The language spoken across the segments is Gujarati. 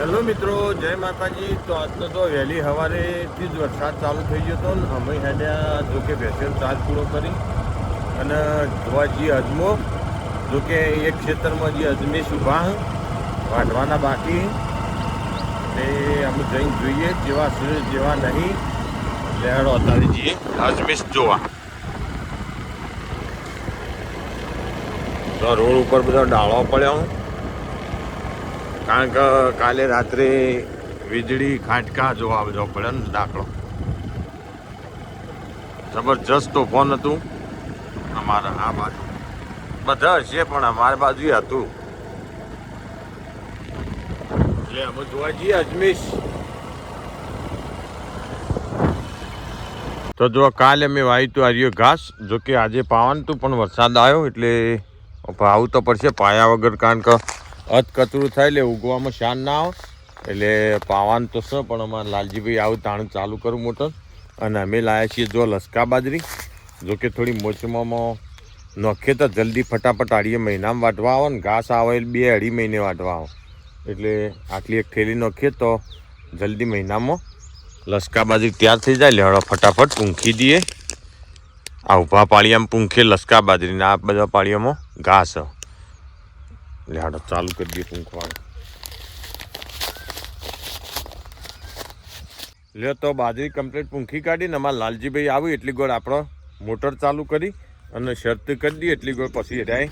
હેલો મિત્રો, જય માતાજી. તો આજનો તો વહેલી સવારેથી જ વરસાદ ચાલુ થઈ ગયો હતો ને અમે હેડ્યા જો કે ભેસેલ ચાર્જ પૂરો કરી અને જોવા જઈએ અજમો. જો કે એક ક્ષેત્રમાં જે અજમેશ ઊભા વાઢવાના બાકી. એ અમે જઈને જોઈએ જેવા સૂર્ય જેવા નહીં. લેડો અત્યારે જઈએ. અજમેશ જોવા. તો રોડ ઉપર બધા ડાળો પડ્યા. હું કારણ કે કાલે રાત્રે વીજળી, ખાટકા જોવા બધો પડે ને દાખલો. જબરજસ્ત તોફાન હતું અમારા આ બાજુ. બધા હશે પણ અમારી બાજુ હતું. એટલે અમે જોવા જઈએ અજમેશ તો જો કાલે મેં વાવ્યું હતું આર્યો ઘાસ, જો કે આજે પાવાનું હતું પણ વરસાદ આવ્યો, એટલે ભાવ તો પડશે પાયા વગર, કારણ કે અત કચરું થાય એટલે ઉગવામાં શાન ના આવે. એટલે પાવાનું તો છે, પણ અમારે લાલજીભાઈ આવું તાણું ચાલુ કરું મોટર. અને અમે લાવ્યા છીએ જો લસકા બાજરી. જો કે થોડી મોચમાં નોખે તો જલ્દી ફટાફટ આડીએ મહિનામાં વાટવા આવે ને ઘાસ આવે એટલે બે અઢી મહિને વાટવા આવે. એટલે આટલી એક થેલી નોખીએ તો જલ્દી મહિનામાં લસકા બાજરી તૈયાર થઈ જાય. એટલે હળો ફટાફટ પૂંખી દઈએ આ ઊભા પાળિયામાં પૂંખે લસકા બાજરીને આ બધા પાળિયામાં ઘાસ એટલે હાડો ચાલુ કરી દઈએ પૂંખવાનું લ્યો તો બાજરી કમ્પ્લીટ પૂંખી કાઢીને અમારા લાલજીભાઈ આવ્યું, એટલી ગોળ આપણો મોટર ચાલુ કરી અને શરત કરી દઈએ, એટલી ગોળ પછી એડાય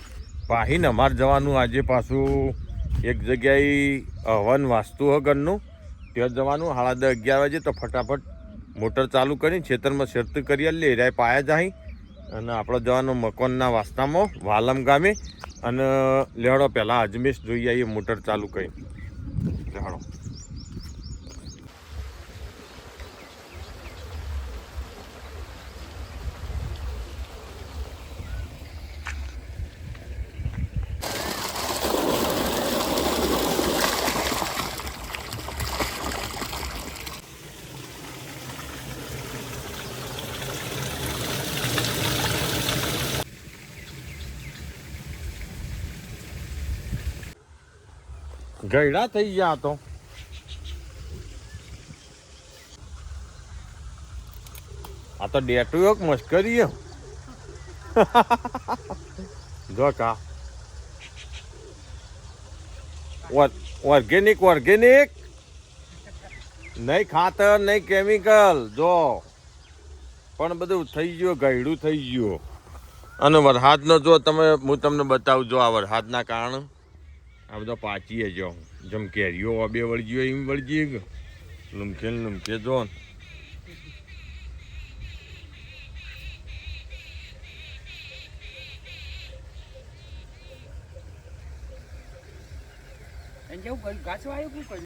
પાહીને અમારે જવાનું આજે પાછું એક જગ્યાએ હવન વાસ્તુ હગનનું ત્યાં જવાનું સાડા દસ અગિયાર વાગે તો ફટાફટ મોટર ચાલુ કરી ખેતરમાં શરત કરી લે એરાય પાયા જાય અને આપણે જવાનું મકોનના વાસ્તામાં વાલમ ગામે અને લેડો પહેલાં અજમેશ જોઈ આવીએ, મોટર ચાલુ કરી. લેહડો. ગયડા થઈ ગયા તો. આ તો ડેટું એક મસ્કરી. જો કા. Organic organic. નહીં ખાતર, નહીં કેમિકલ, જો. પણ બધું થઈ ગયું, ગયડું થઈ ગયું. અને વરસાદનો જો તમે હું તમને બતાવું, જો આ વરસાદના કારણે. આ બધા પાચીએ જો જેમ કેરીઓ બે વળગી હોય એમ વળગી ને લુમકે જો.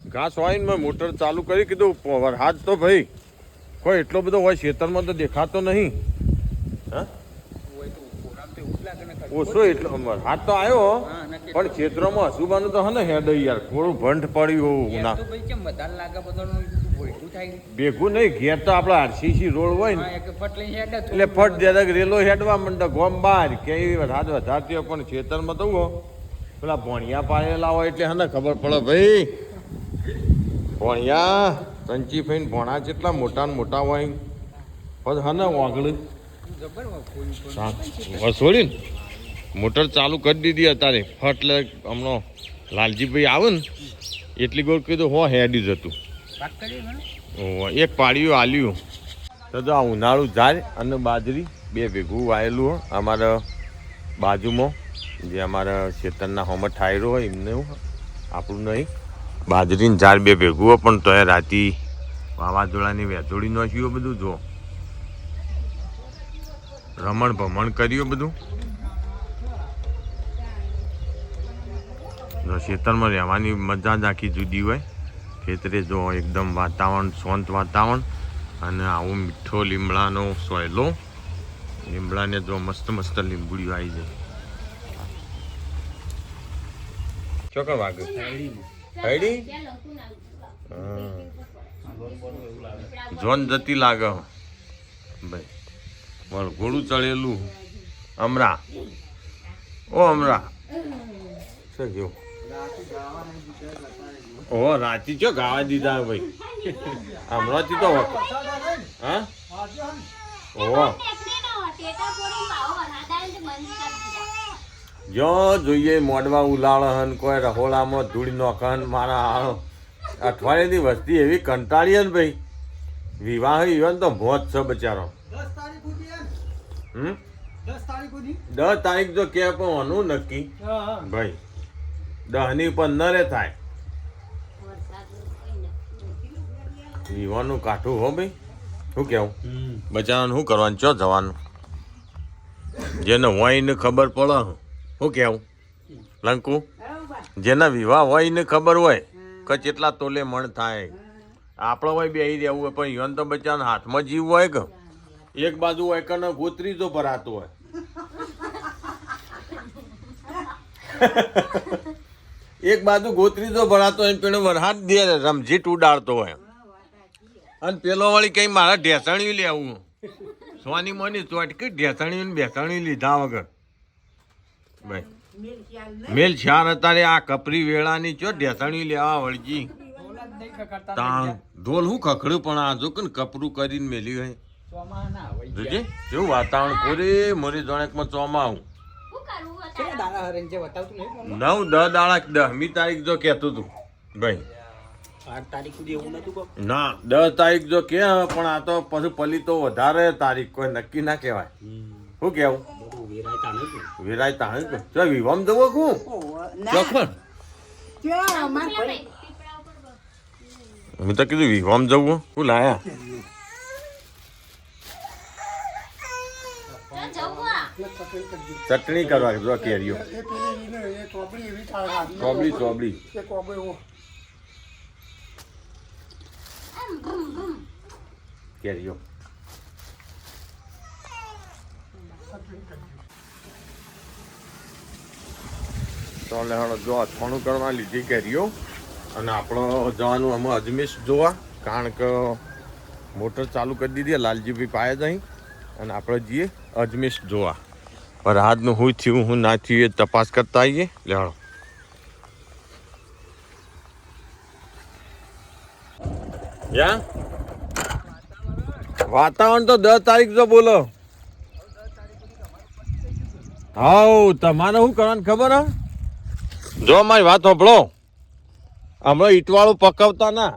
ઘાસ વાળીને મેં મોટર ચાલુ કરી કીધું. વરસાદ તો ભાઈ કોઈ એટલો બધો હોય ખેતરમાં તો દેખાતો નહીં હા હોય તો પ્રોગ્રામ તો એવું જ લાગે ને ખરું. ઓછો એટલો હાથ તો આવ્યો પણ ક્ષેત્રમાં હસુબાનું તો હને હેડ યાર. થોડું ભંઠ પડ્યું ઉના ભેગું નહીં ઘેર તો આપણા આરસીસી રોડ હોય ને. એટલે ફટ જ્યાદા રેલો હેડવા માંડે ગોમ બાર કે રાત વધારતી પણ ખેતરમાં તો પેલા ભોણિયા પાડેલા હોય એટલે હને ખબર પડે ભાઈ ભોણિયા સંચી ફઈને ભણા જેટલા મોટા ને મોટા હોય. પછી હને વાગડું વસોડી ને. મોટર ચાલુ કરી દીધી અત્યારે. ફટ હમણો લાલજીભાઈ આવે ને એટલી ગોળ કીધું હો હેડી જ ઓહો, એક પાડ્યું આલ્યું. તો આ ઉનાળું ઝાડ અને બાજરી બે ભેગું વાયેલું હોય અમારા બાજુમાં જે અમારા ખેતરના હોમ ઠાયરો હોય એમને આપણું નહીં. બાજરીનું ઝાડ બે ભેગું હોય પણ તોય રાતી વાવાઝોડાની વેચોડી નાખ્યું બધું જો. રમણ ભમણ કર્યું બધું. જો ખેતરમાં રહેવાની મજા જ આખી જુદી હોય. ખેતરે જો એકદમ વાતાવરણ, શાંત વાતાવરણ અને આવો મીઠો લીમડાનો સોયલો. લીમડાને જો મસ્ત મસ્ત લીંબુડીઓ આવી જાય. ચોકર વાગ્યું હૈડી? જોન જતી લાગે. ભાઈ વળઘોડું ચડેલું. અમરા. ઓ અમરા. શું ગયું ઓ રાતી ચો ગાવા દીધા ભાઈ? હમણાંથી તો હા? ઓ. જો જોઈએ મોડવા ઉલાળ હન કોઈ રહોડામાં ધૂળ નોખન મારા અઠવાડિયાની વસ્તી એવી કંટાળી ને ભાઈ. વિવાહ ઈવન તો મોત છે બચારો. દસ તારીખ હમ દસ તારીખ જો કે પણ નક્કી. ભાઈ. દહની પંદરે થાય. વિવાહનું કાઠું હો ભાઈ. શું કેવું? બચારાને શું કરવાનું? ચો જવાનું. જેને હોય ને ખબર પડે શું કેવું? લંકુ? જેના વિવાહ હોય ને ખબર હોય કે કેટલા તોલે મણ થાય. આપણો હોય બે રહેવું હોય પણ યોન તો બચારાને હાથમાં જીવ હોય કે? એક બાજુ હોય કે ગોત્રી જો ભરાતું હોય. એક બાજુ ગોતરી જો ભરાતો હોય પેલો વરસાદ દે રમઝીટ ઉડાડતો હોય. અને પેલો વળી કઈ મારા ઢેસણ્યું લેવું સોની મોની ચોટકી ઢેસણ્યું ને બેસણ્યું લીધા વગર. ભાઈ, મેલ ચાર અત્યારે આ કપરી વેળાની ચો ઢેસણ્યું લેવા ખખડતા તાણ, ઢોલ હું ખખડ્યું પણ આ જો કે કપરું કરીને મેલી હોય જોજે, કેવું વાતાવરણ? કોરે મોરી જોણેકમાં ચોમા આવું કેટલા દાડા હરણ છે બતાવતું નહીં નવ દસ દાડા દસમી તારીખ જો કહેતું તું ભાઈ. આઠ તારીખ સુધી એવું નતું ના દસ તારીખ જો કે પણ આ તો પછી પલી તો વધારે તારીખ કોઈ નક્કી ના કહેવાય. શું કેવું વિરાય તાણે વિરાય તાણ કે જો વિવામ જવો કું ચોખણ મેં તો કીધું વિવામ જવું. હું લાયા? ચટણી કરવા જો કેરીઓ. ચોબડી ચોબડી કેરીઓ. તો લેવાનો જો અથાણું કરવા લીધી કેરીઓ અને આપણો જવાનું અમે અજમેશ જોવા કારણ કે મોટર ચાલુ કરી દીધી લાલજીભાઈ પાયા જ અહીં. અને આપણે જઈએ અજમેશ જોવા. પર આજનું હું થયું હું ના થયું એ તપાસ કરતા આવીએ લેવાડો વાતાવરણ તો દસ તારીખ તો બોલો હાઉ તમારે શું કરવાનું ખબર હે જો મારી વાત સાંભળો હમણાં ઈટવાળું પકવતા ના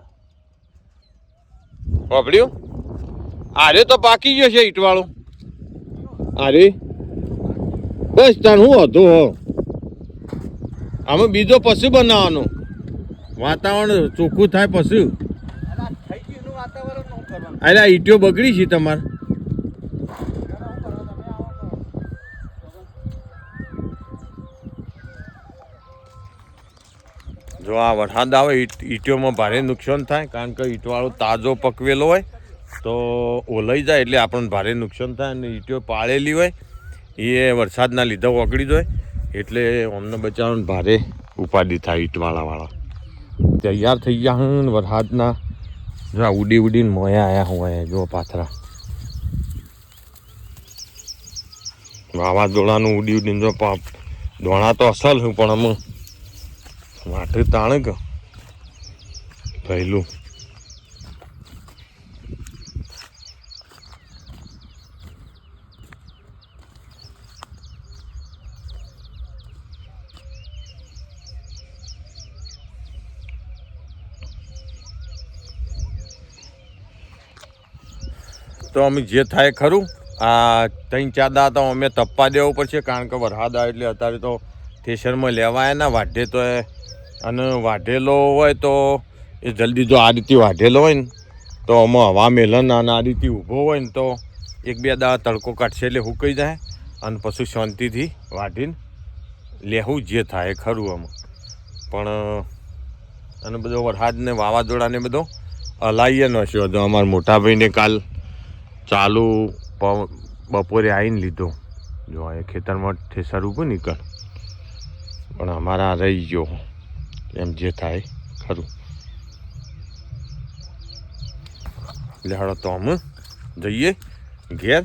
સાંભળ્યું આરે તો પાકી ગયો છે ઈટવાળું આરે બસ તાણ હું હતું હો. આમાં બીજો પશુ બનાવવાનું. વાતાવરણ ચોખ્ખું થાય પશુ. અરે ઈટીઓ બગડી છે તમારે. જો આ વરસાદ આવે ઈટ ઈટીઓમાં ભારે નુકસાન થાય, કારણ કે ઈટવાળો તાજો પકવેલો હોય, તો ઓલાઈ જાય એટલે આપણને ભારે નુકસાન થાય અને ઈટીઓ પાળેલી હોય. એ વરસાદના લીધે ઓગળી જાય. એટલે અમને બચાવવાનું ભારે ઉપાધિ થાય ઈટવાળાવાળા. તૈયાર થઈ ગયા હું વરસાદના. જો ઉડી ઉડીને મોયા હું અહીંયા, જો પાથરા. વાવાઝોડાનું ઉડી ઉડીને જો પાપ દોણા તો અસલ હું પણ અમુક માટે તાણે કે? પહેલું તો અમે જે થાય ખરું. આ ત્રણ, ચાર દા તો અમે તપ્પા દેવું પડશે, કારણ કે વરસાદ આવે એટલે અત્યારે તો થેસરમાં લેવાય ને, વાઢે તો એ. અને વાઢેલો હોય તો એ જલ્દી જો આ રીતે વાઢેલો હોય ને, તો આમાં હવા મેલન અને આ રીતે ઊભો હોય ને, તો એક, બે દા તડકો કાઢશે એટલે હુકાઈ જાય. અને પછી શાંતિથી વાઢીને લેવું જે થાય ખરું આમાં. પણ, અને બધો વરસાદને વાવાઝોડાને બધો હલાઈએ ન છે અમારા મોટાભાઈને કાલ ચાલુ બપોરે આવીને લીધો. જો એ ખેતરમાં ઠેસર ઊભું નીકળ. પણ અમારા રહી ગયો એમ જે થાય, ખરું. એટલે તો અમે જઈએ ઘેર.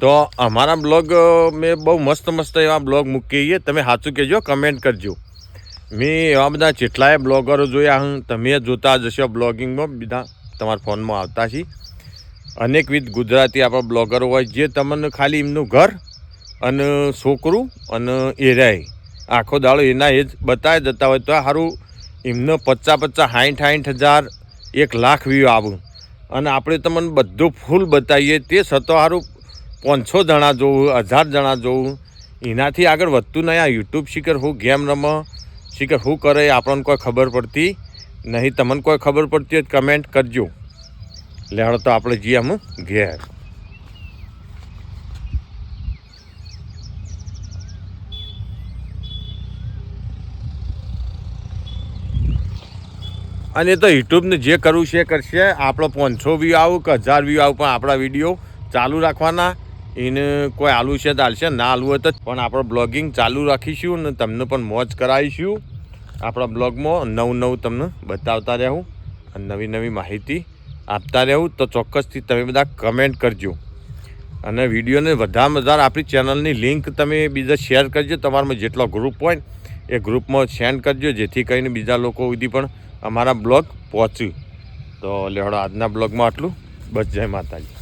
તો અમારા બ્લોગ મેં બહુ મસ્ત મસ્ત એવા બ્લોગ મૂકીએ છીએ. તમે સાચું કહેજો, કમેન્ટ કરજો. મેં એવા બધા જેટલાય બ્લોગરો જોયા હું, તમે જોતા જશો બ્લોગિંગમાં. બધા તમારા ફોનમાં આવતા છે અનેકવિધ ગુજરાતી આપણા બ્લોગરો હોય જે તમને ખાલી એમનું ઘર અને છોકરું અને એરાય આખો દાડો એના એ જ બતાવી જતા હોય તો સારું એમને પચાસ પચાસ સાઠ સાઠ હજાર, એક લાખ વ્યૂ આવું. અને આપણે તમને બધું ફૂલ બતાવીએ, તે સતો સારું પાંચસો જણા જોવું, હજાર જણા જોવું. એનાથી આગળ વધતું નહીં. આ યુટ્યુબ શીખર હું ગેમ રમ, શીખર હું કરે આપણને કોઈ ખબર પડતી નહીં. તમને કોઈ ખબર પડતી હોય કમેન્ટ કરજો. લેવડો તો આપણે જઈએ આમ, ઘેર. અને તો યુટ્યુબને જે કરવું છે કરશે. આપણો પાંચસો વ્યૂ આવું કે હજાર વ્યૂ આવું, પણ આપણા વીડિયો ચાલુ રાખવાના. એને કોઈ આલુ છે તો હાલશે ના આલવું હોય તો પણ આપણે બ્લોગિંગ ચાલુ રાખીશું અને તમને પણ મોજ કરાવીશું. આપણા બ્લોગમાં નવું નવું તમને બતાવતા રહેવું. અને નવી નવી માહિતી આપતા રહેવું તો ચોક્કસથી તમે બધા કમેન્ટ કરજો. અને વિડીયોને વધારે વધારે આપણી ચેનલની લિંક તમે બીજા શેર કરજો. તમારામાં જેટલો ગ્રુપ હોય એ ગ્રુપમાં સેન્ડ કરજો. જેથી કરીને બીજા લોકો સુધી પણ અમારા બ્લોગ પહોંચ્યું તો લેવડો આજના બ્લોગમાં આટલું. બસ, જય માતાજી.